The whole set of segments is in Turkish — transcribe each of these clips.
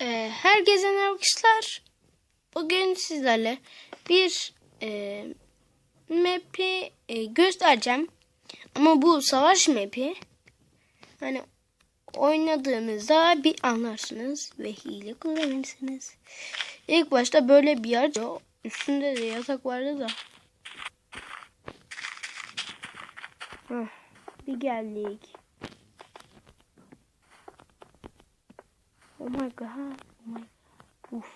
Ee, herkese merhaba arkadaşlar. Bugün sizlerle bir e, map'i e, göstereceğim. Ama bu savaş map'i hani oynadığınızda bir anlarsınız ve hile kullanırsınız. İlk başta böyle bir yer üstünde de yatak vardı da. Bir geldik. Oh my god. Oh my god. Uf.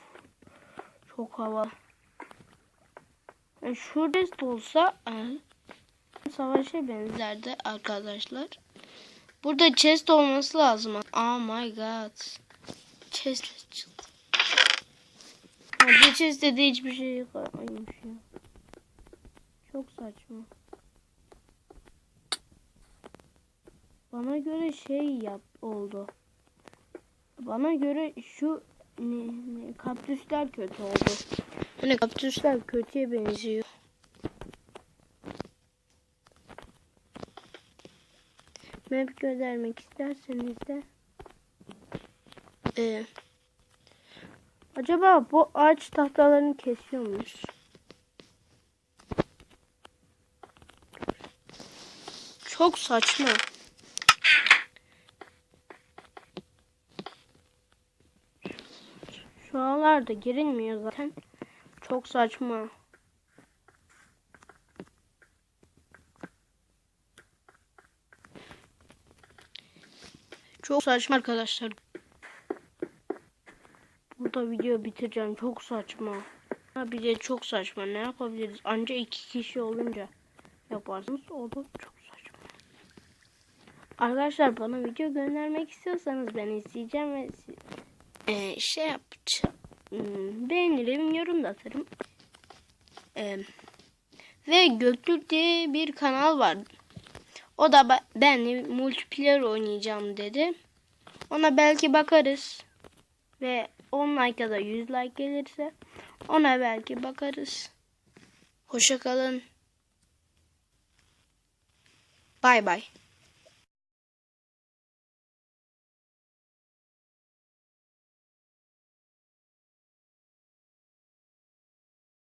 Çok havalı. Yani şu rest olsa e, savaşa benzerdi arkadaşlar. Burada chest olması lazım. Oh my god. Chest açıldı. Bu chest'te de hiçbir şey yok. Aymış ya. Çok saçma. Bana göre şey yap oldu. Bana göre şu ne, ne, kaktüsler kötü oldu. Hani kaktüsler kötüye benziyor. Map göndermek isterseniz de ee, acaba bu ağaç tahtalarını kesiyor muyuz? Çok saçma. Şu anlarda girilmiyor zaten. Çok saçma. Çok saçma arkadaşlar. Burada video bitireceğim. Çok saçma. Ha bir de çok saçma. Ne yapabiliriz? Anca iki kişi olunca yaparsınız. O da çok saçma. Arkadaşlar bana video göndermek istiyorsanız ben izleyeceğim ve ee, şey yapacağım. Hmm, beğenirim, yorum da atarım. Ee, ve Göktürk diye bir kanal var. O da benle multiplayer oynayacağım dedi. Ona belki bakarız. Ve 10 like ya da 100 like gelirse ona belki bakarız. Hoşça kalın. Bay bay.